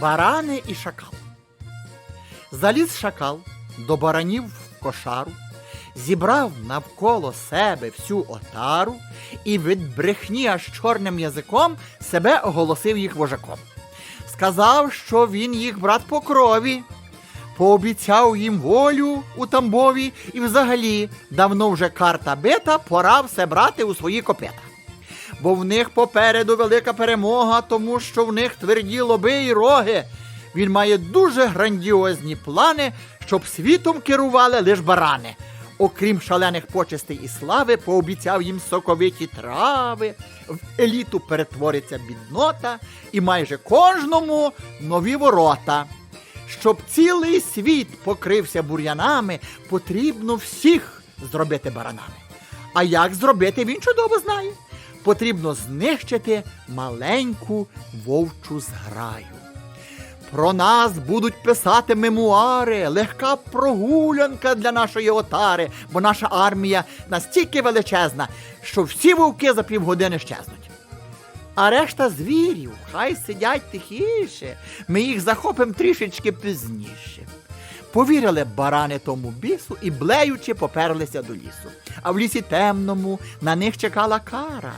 Барани і шакал. Заліз шакал до баранів в кошару, зібрав навколо себе всю отару і від брехні аж чорним язиком себе оголосив їх вожаком. Сказав, що він їх брат по крові, пообіцяв їм волю у Тамбові, і взагалі давно вже карта бита, пора все брати у свої копита. Бо в них попереду велика перемога, тому що в них тверді лоби і роги. Він має дуже грандіозні плани, щоб світом керували лиш барани. Окрім шалених почестей і слави, пообіцяв їм соковиті трави, в еліту перетвориться біднота, і майже кожному нові ворота. Щоб цілий світ покрився бур'янами, потрібно всіх зробити баранами. А як зробити, він чудово знає. Потрібно знищити маленьку вовчу зграю. Про нас будуть писати мемуари, легка прогулянка для нашої отари, бо наша армія настільки величезна, що всі вовки за півгодини щезнуть. А решта звірів хай сидять тихіше, ми їх захопимо трішечки пізніше. Повірили барани тому бісу і, блеючи, поперлися до лісу. А в лісі темному на них чекала кара.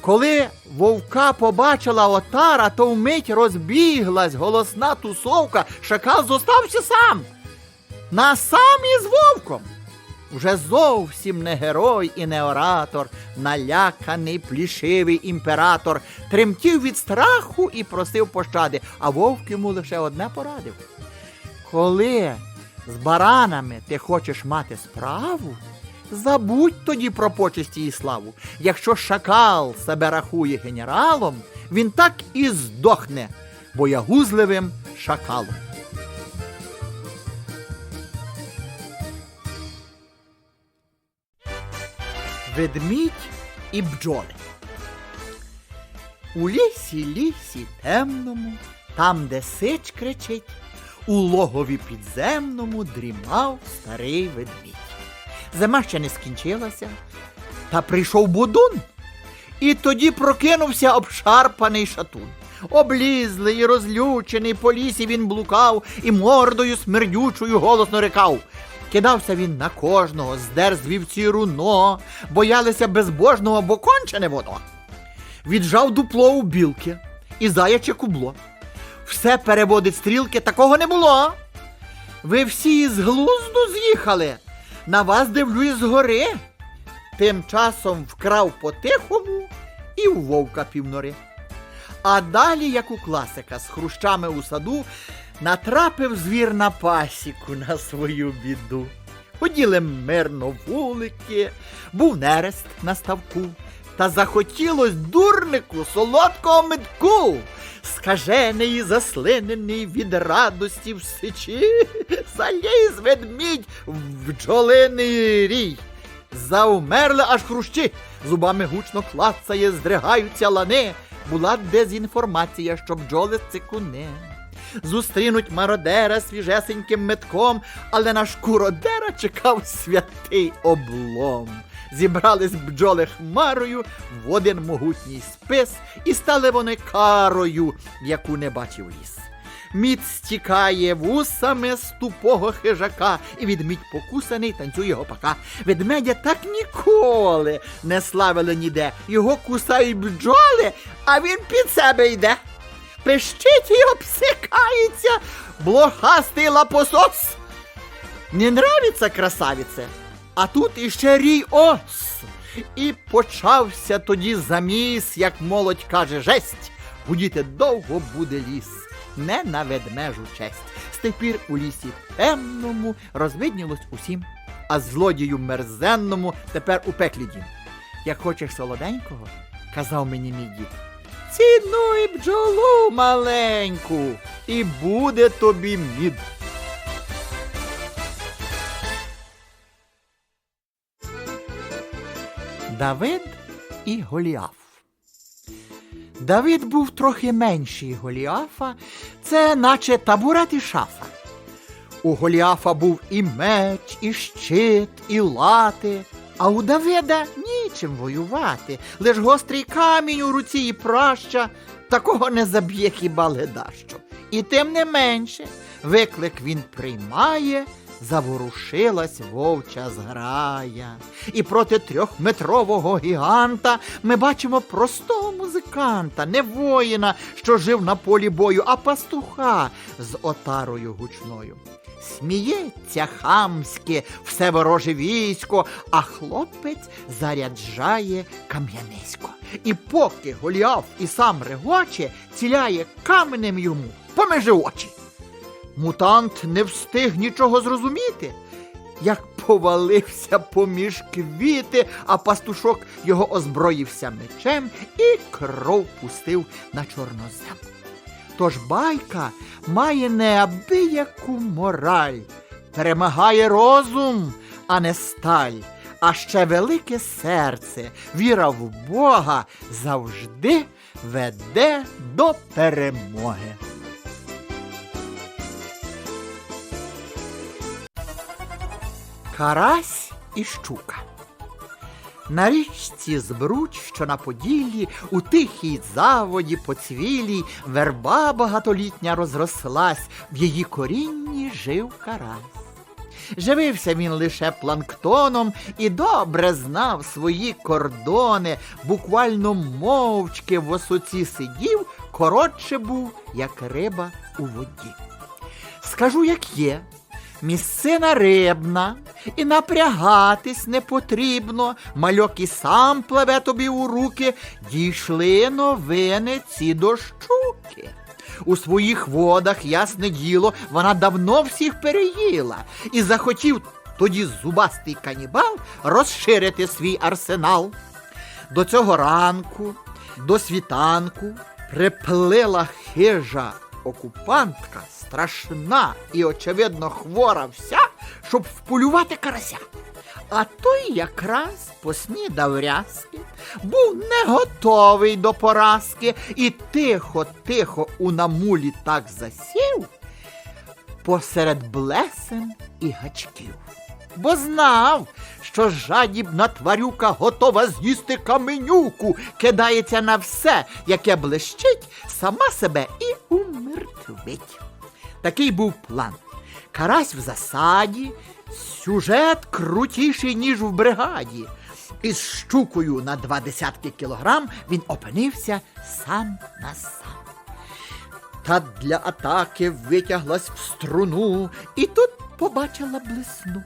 Коли вовка побачила отара, то вмить розбіглась голосна тусовка, шакал зостався сам. На сам із вовком. Вже зовсім не герой і не оратор, наляканий плішивий імператор, тремтів від страху і просив пощади, а вовк йому лише одне порадив. Коли з баранами ти хочеш мати справу, забудь тоді про почесті і славу. Якщо шакал себе рахує генералом, він так і здохне боягузливим шакалом. Ведмідь і бджоли. У лісі, лісі темному, там, де сич кричить, у логові підземному дрімав старий ведмідь. Зима ще не скінчилася, та прийшов будун, і тоді прокинувся обшарпаний шатун. Облізлий і розлючений по лісі він блукав і мордою смердючою голосно рикав. Кидався він на кожного, здер з вівці руно, боялися безбожного, бо кончене воно. Віджав дупло у білки і заяче кубло. Все переводить стрілки, такого не було. Ви всі з глузду з'їхали. На вас дивлюсь згори. Тим часом вкрав по-тихому і у вовка півнори. А далі, як у класика, з хрущами у саду, натрапив звір на пасіку на свою біду. Ходіли мирно вулики, був нерест на ставку, та захотілось дурнику солодкого медку. Скажений заслинений від радості в сичі, заліз ведмідь в бджолиний рій. Заумерли аж хрущі, зубами гучно клацає, здригаються лани. Була дезінформація, що бджоли цикуни. Зустрінуть мародера свіжесеньким метком, але на шкуродера чекав святий облом. Зібрались бджоли хмарою в один могутній спис, і стали вони карою, яку не бачив ліс. Мід стікає вусами з тупого хижака, і ведмідь покусаний танцює гопака. Ведмедя так ніколи не славили ніде. Його кусають бджоли, а він під себе йде. Пищить і обсикається, блохастий лапосос. Не нравиться красавіце, а тут іще рій ос. І почався тоді заміс, як молодь каже, жесть. Гудіти довго буде ліс, не на ведмежу честь. Тих у лісі темному розвиднілось усім, а злодію мерзенному тепер у пеклі дім. Як хочеш солоденького, казав мені мій дід. Цінуй бджолу маленьку, і буде тобі мід. Давид і Голіаф. Давид був трохи менший Голіафа, це наче табурет і шафа. У Голіафа був і меч, і щит, і лати, а у Давида нічим воювати, лиш гострий камінь у руці і праща, такого не заб'є хіба ледащо. І тим не менше, виклик він приймає, заворушилась вовча зграя. І проти трьохметрового гіганта ми бачимо простого музиканта, не воїна, що жив на полі бою, а пастуха з отарою гучною. Сміється хамське все вороже військо, а хлопець заряджає кам'янисько. І поки Голіаф і сам регоче, ціляє каменем йому поміж очі. Мутант не встиг нічого зрозуміти, як повалився поміж квіти, а пастушок його озброївся мечем і кров пустив на чорнозем. Тож байка має неабияку мораль, перемагає розум, а не сталь, а ще велике серце, віра в Бога завжди веде до перемоги. Карась і щука. На річці Збруч, що на Поділлі, у тихій заводі поцвілій, верба багатолітня розрослась, в її корінні жив карась. Живився він лише планктоном і добре знав свої кордони, буквально мовчки в осоці сидів, коротше був, як риба у воді. Скажу, як є. Місцина рибна, і напрягатись не потрібно. Мальок і сам пливе тобі у руки, дійшли новини ці до щуки. У своїх водах, ясне діло, вона давно всіх переїла і захотів тоді зубастий канібал розширити свій арсенал. До цього ранку, до світанку приплила хижа окупантка, страшна і, очевидно, хвора вся, щоб вполювати карася. А той якраз поснідав рязки, був не готовий до поразки і тихо-тихо у намулі так засів посеред блесен і гачків. Бо знав, що жадібна тварюка готова з'їсти каменюку, кидається на все, яке блищить, сама себе і умертвить. Такий був план. Карась в засаді, сюжет крутіший, ніж в бригаді. Із щукою на два десятки кілограм він опинився сам на сам. Та для атаки витяглась в струну і тут побачила блесну.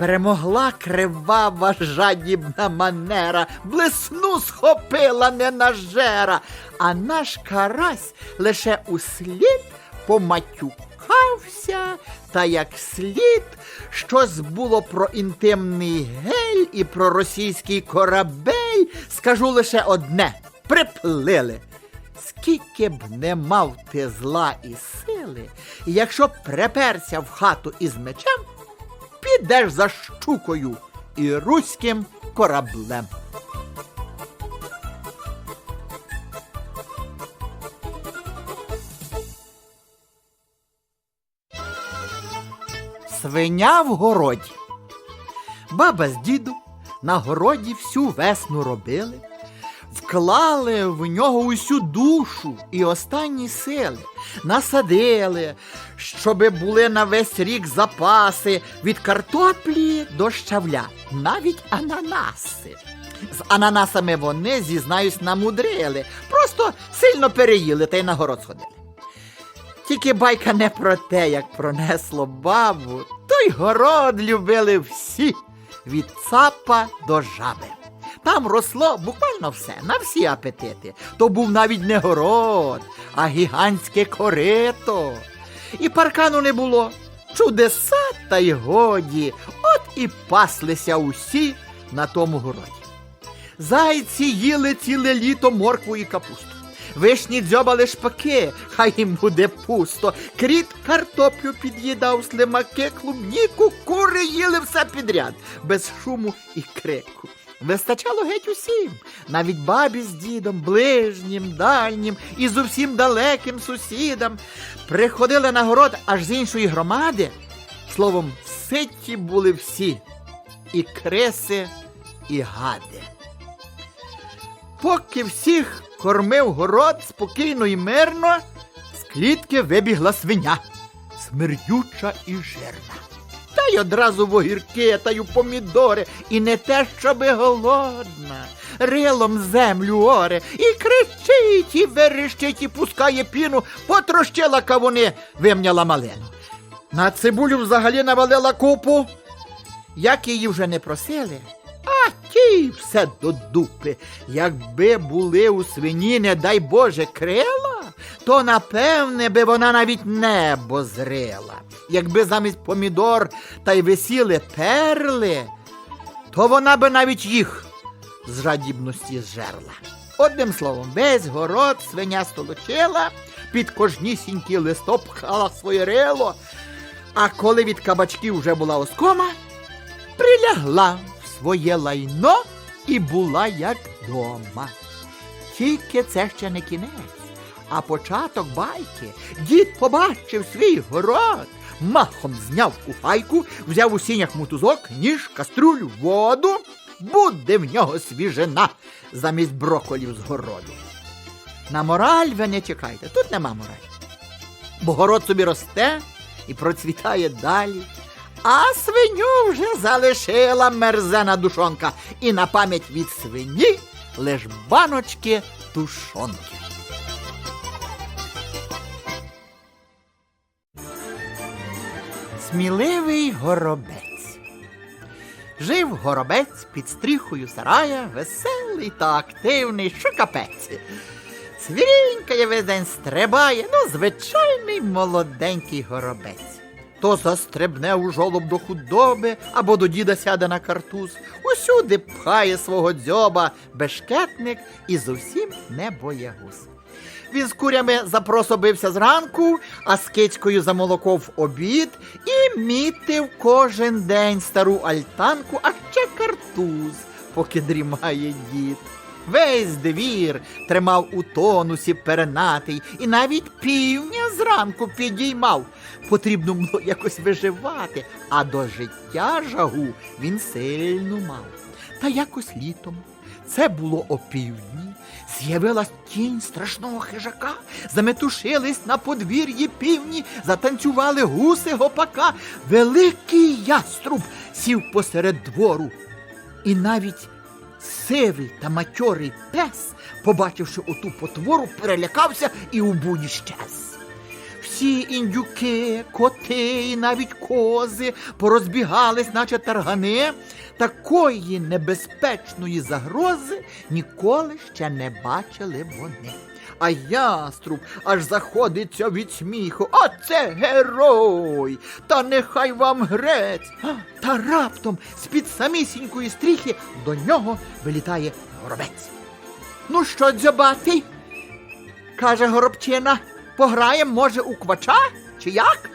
Перемогла кривава жадібна манера, блесну схопила ненажера, а наш карась лише услід поматюкався, та як слід щось було про інтимний гель і про російський корабель, скажу лише одне приплили. Скільки б не мав ти зла і сили, якщо б приперся в хату із мечем, підеш за щукою і руським кораблем. Свиня в городі. Баба з діду на городі всю весну робили, вклали в нього усю душу і останні сили, насадили, щоби були на весь рік запаси від картоплі до щавля, навіть ананаси. З ананасами вони, зізнаюсь, намудрили, просто сильно переїли та й на город сходили. Тільки байка не про те, як пронесло бабу, той город любили всі від цапа до жаби. Там росло буквально все, на всі апетити. То був навіть не город, а гігантське корито. І паркану не було. Чудеса та й годі. От і паслися усі на тому городі. Зайці їли ціле літо моркву і капусту. Вишні дзьобали шпаки, хай їм буде пусто. Кріт картоплю під'їдав слимаки, клубніку, кури їли все підряд, без шуму і крику. Вистачало геть усім, навіть бабі з дідом, ближнім, дальнім і зовсім далеким сусідам. Приходили на город аж з іншої громади. Словом, ситі були всі, і криси, і гади. Поки всіх кормив город спокійно і мирно, з клітки вибігла свиня, смердюча і жирна. Й одразу в огірки, та й у помідори, і не те, щоби голодна. Рилом землю оре, і кричить, і верещить, і пускає піну, потрощила кавуни, вимняла малину. На цибулю взагалі навалила купу. Як її вже не просили, а ті все до дупи. Якби були у свині, не дай Боже, крила, то напевне би вона навіть небо зрила. Якби замість помідор та й висіли перли, то вона би навіть їх з жадібності зжерла. Одним словом, весь город свиня столочила, під кожнісінький листоп пхала своє рило, а коли від кабачків вже була оскома, прилягла в своє лайно і була як дома. Тільки це ще не кінець, а початок байки. Дід побачив свій город, махом зняв кухайку, взяв у сінях мотузок, ніж, каструлю, воду. Буде в нього свіжина замість броколів з городу. На мораль ви не чекайте, тут нема моралі. Бо город собі росте і процвітає далі. А свиню вже залишила мерзена душонка, і на пам'ять від свині лиш баночки тушонки. Сміливий горобець. Жив горобець під стріхою сарая, веселий та активний, що капець. Свірінькає весь день стрибає, ну, звичайний молоденький горобець. То застрибне у жолоб до худоби або до діда сяде на картуз, усюди пхає свого дзьоба бешкетник і зовсім не боягуз. Він з курями запрособився зранку, а з кицькою замолоков обід і мітив кожен день стару альтанку, а ще картуз, поки дрімає дід. Весь двір тримав у тонусі перенатий і навіть півня зранку підіймав. Потрібно було якось виживати, а до життя жагу він сильно мав. Та якось літом, це було опівдні, з'явилась тінь страшного хижака, заметушились на подвір'ї півні, затанцювали гуси гопака. Великий яструб сів посеред двору. І навіть сивий та матьорий пес, побачивши оту потвору, перелякався і у буді щез. Всі індюки, коти і навіть кози порозбігались, наче таргани. Такої небезпечної загрози ніколи ще не бачили вони. А яструб аж заходиться від сміху. А це герой! Та нехай вам грець. Та раптом з-під самісінької стріхи до нього вилітає горобець. Ну що, дзьобатий? каже горобчина, пограєм, може, у квача, чи як?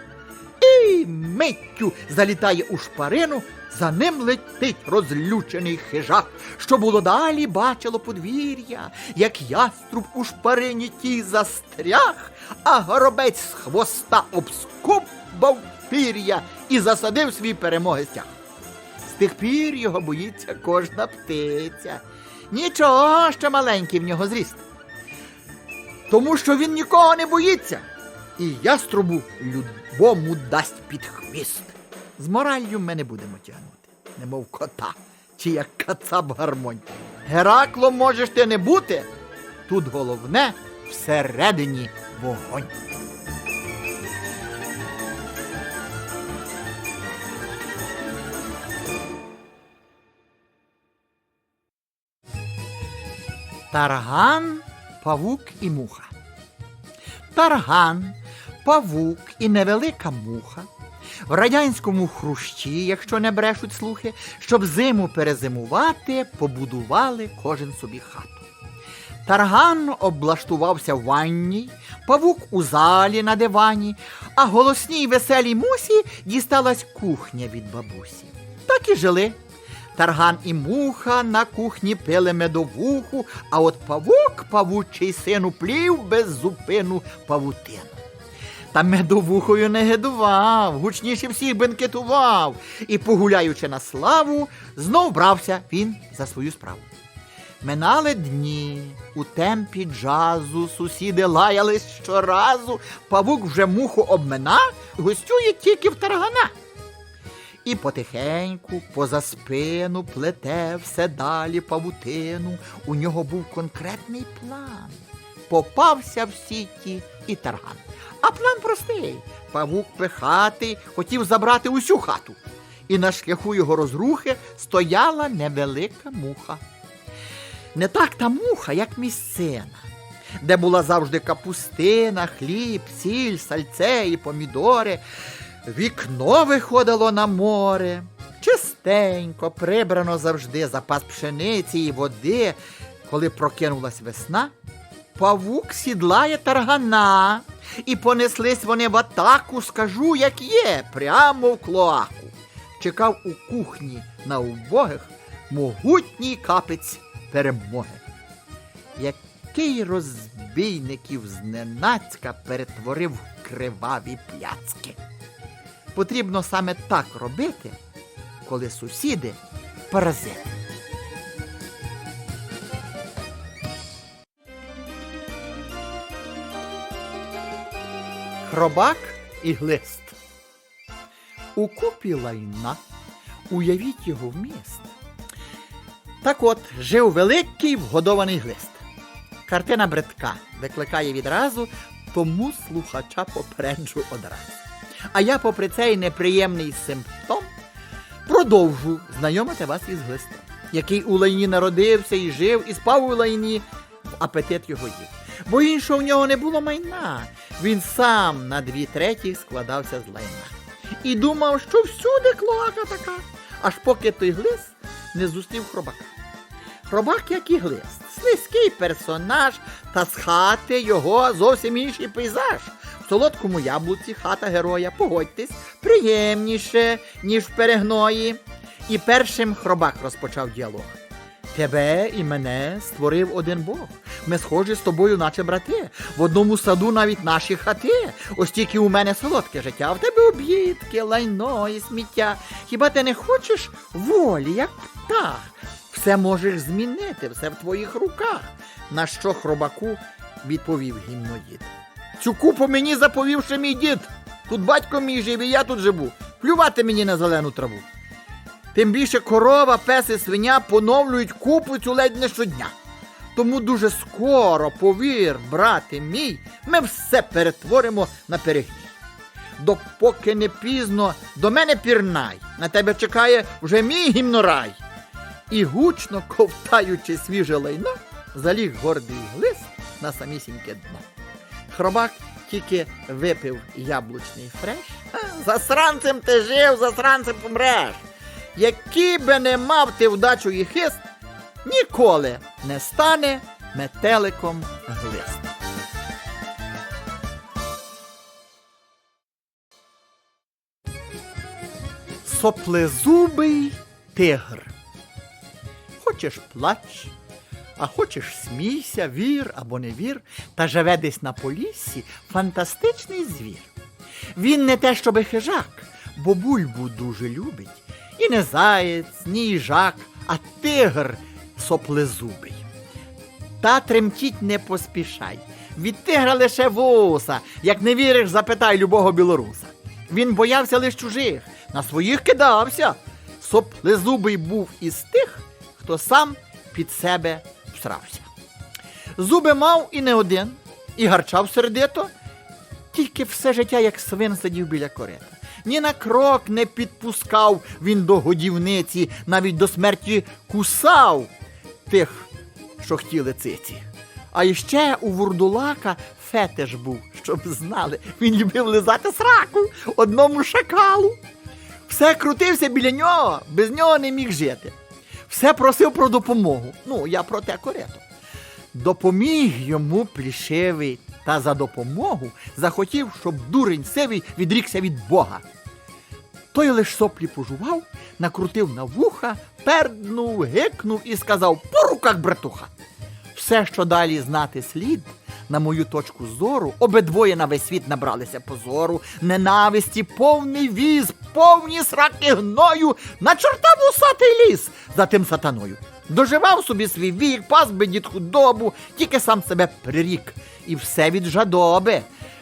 І миттю залітає у шпарину, за ним летить розлючений хижак, що було далі бачило подвір'я, як яструб у шпарині тій застряг, а горобець з хвоста обскубав пір'я і засадив свій перемоги стяг. З тих пір його боїться кожна птиця. Нічого, що маленький в нього зріст. Тому що він нікого не боїться. І яструбу любому дасть під хвіст. З мораллю ми не будемо тягнути, немов кота, чи як кацап гармонь. Гераклом можеш ти не бути. Тут головне всередині вогонь. Тарган, павук і муха. Тарган, павук і невелика муха. В радянському хрущі, якщо не брешуть слухи, щоб зиму перезимувати, побудували кожен собі хату. Тарган облаштувався в ванні, павук у залі на дивані, а голосній веселій мусі дісталась кухня від бабусі. Так і жили. Тарган і муха на кухні пили медовуху, а от павук, павучий сину, плів без зупину павутину. Та медовухою не гидував, гучніше всіх бенкетував, і, погуляючи на славу, знов брався він за свою справу. Минали дні, у темпі джазу сусіди лаялись щоразу, павук вже муху обмина, гостює тільки в таргана. І потихеньку, поза спину, плете все далі павутину. У нього був конкретний план. Попався в сіті і тарган. А план простий. Павук пихатий хотів забрати усю хату. І на шляху його розрухи стояла невелика муха. Не так та муха, як місцина, де була завжди капустина, хліб, сіль, сальце і помідори. Вікно виходило на море. Чистенько, прибрано завжди запас пшениці і води. Коли прокинулась весна, павук сідлає таргана, і понеслись вони в атаку, скажу, як є, прямо в клоаку. Чекав у кухні на убогих могутній капець перемоги. Який розбійників зненацька перетворив в криваві пляцки. Потрібно саме так робити, коли сусіди паразити. Хробак і глист. У купі лайна уявіть його вміст. Так от жив великий вгодований глист. Картина бридка викликає відразу, тому слухача попереджу одразу. А я, попри цей неприємний симптом, продовжу знайомити вас із глистом, який у лайні народився і жив, і спав у лайні, апетит його їв. Бо іншого в нього не було майна. Він сам на дві треті складався з лайна. І думав, що всюди клоака така, аж поки той глист не зустрів хробака. Хробак, як і глист, слизький персонаж, та з хати його зовсім інший пейзаж. В солодкому яблуці хата героя, погодьтесь, приємніше, ніж в перегної. І першим хробак розпочав діалог. Тебе і мене створив один Бог. Ми схожі з тобою, наче брати. В одному саду навіть наші хати. Ось тільки у мене солодке життя, а в тебе об'їдки, лайно і сміття. Хіба ти не хочеш волі, як птах? Все можеш змінити, все в твоїх руках. На що хробаку відповів гімноїд. Цю купу мені заповів ще мій дід. Тут батько мій жив, і я тут живу. Плювати мені на зелену траву. Тим більше корова, пес і свиня поновлюють купу цю ледь не щодня. Тому дуже скоро, повір, брате мій, ми все перетворимо на перегній. Допоки не пізно до мене пірнай, на тебе чекає вже мій гімнорай. І гучно ковтаючи свіже лайно, заліг гордий глист на самісіньке дно. Хробак тільки випив яблучний фреш. «Ха, Засранцем ти жив, засранцем помреш. Який би не мав ти вдачу і хист, ніколи не стане метеликом глист. Соплезубий тигр. Хочеш плач, а хочеш смійся, вір або не вір, та живе десь на поліссі фантастичний звір. Він не те, щоби хижак, бо бульбу дуже любить. І не заєць, ні їжак, а тигр соплезубий. Та тремтіть не поспішай. Від тигра лише вуса. Як не віриш, запитай любого білоруса. Він боявся лиш чужих, на своїх кидався. Соплезубий був із тих, хто сам під себе всрався. Зуби мав і не один, і гарчав сердито, тільки все життя, як свин сидів біля корита. Ні на крок не підпускав він до годівниці, навіть до смерті кусав тих, що хотіли циці. А іще у вурдулака фетиш був, щоб знали. Він любив лизати сраку одному шакалу. Все крутився біля нього, без нього не міг жити. Все просив про допомогу. Ну, я про те корето. Допоміг йому плішивий, та за допомогу захотів, щоб дурень сивий відрікся від Бога. Той лиш соплі пожував, накрутив на вуха, перднув, гикнув і сказав по руках, братуха. Все, що далі знати слід, на мою точку зору, обидвоє на весь світ набралися позору, ненависті, повний віз, повні сраки гною, на чорта вусатий ліс за тим сатаною. Доживав собі свій вік, пас би дід худобу, тільки сам себе прирік. І все від жадоби.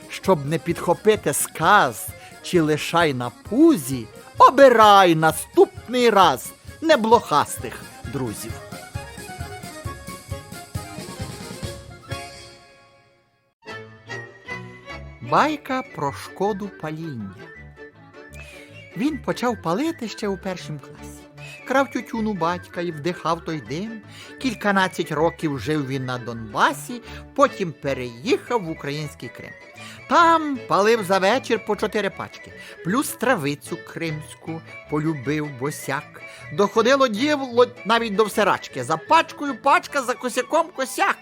Щоб не підхопити сказ чи лишай на пузі, обирай наступний раз неблохастих друзів. Байка про шкоду паління. Він почав палити ще у першому класі. Крав тютюну батька і вдихав той дим. Кільканадцять років жив він на Донбасі, потім переїхав в український Крим. Там палив за вечір по чотири пачки, плюс травицю кримську полюбив босяк. Доходило діло навіть до всерачки. За пачкою пачка, за косяком косяк.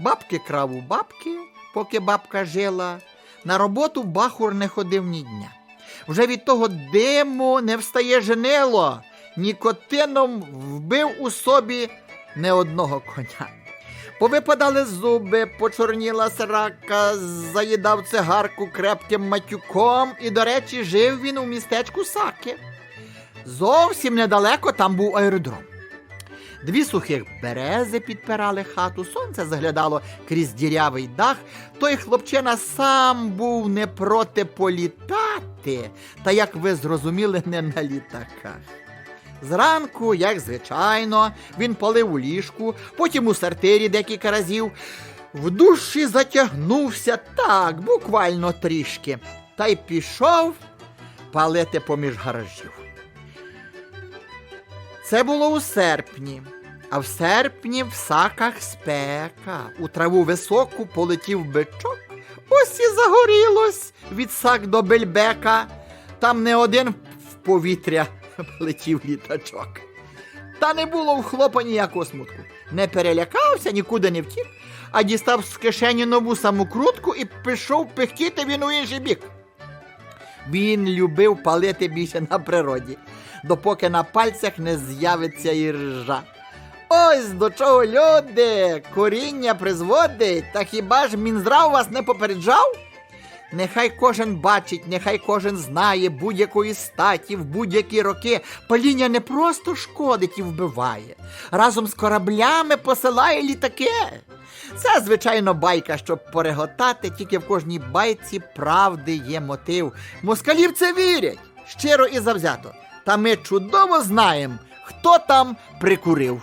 Бабки крав у бабки, поки бабка жила. На роботу бахур не ходив ні дня. Вже від того диму не встає женило, нікотином вбив у собі не одного коня. Повипадали зуби, почорніла срака, заїдав цигарку крепким матюком, і, до речі, жив він у містечку Саки. Зовсім недалеко там був аеродром. Дві сухих берези підпирали хату, сонце заглядало крізь дірявий дах. Той хлопчина сам був не проти політати, та, як ви зрозуміли, не на літаках. Зранку, як звичайно, він палив у ліжку, потім у сортирі декілька разів. В душі затягнувся так, буквально трішки, та й пішов палити поміж гаражів. Це було у серпні, а в серпні в саках спека. У траву високу полетів бичок. Ось і загорілось від сак до бельбека. Там не один в повітря полетів літачок. Та не було в хлопа ніякого смутку. Не перелякався, нікуди не втік, а дістав з кишені нову самокрутку і пішов пихтіти він у інший бік. Він любив палити більше на природі, допоки на пальцях не з'явиться іржа. Ось до чого люди, коріння призводить, та хіба ж Мінздрав вас не попереджав? Нехай кожен бачить, нехай кожен знає будь-якої статі в будь-які роки. Паління не просто шкодить і вбиває, разом з кораблями посилає літаки. Це, звичайно, байка, щоб пореготати, тільки в кожній байці правди є мотив. Москалі в це вірять щиро і завзято. Та ми чудово знаємо, хто там прикурив.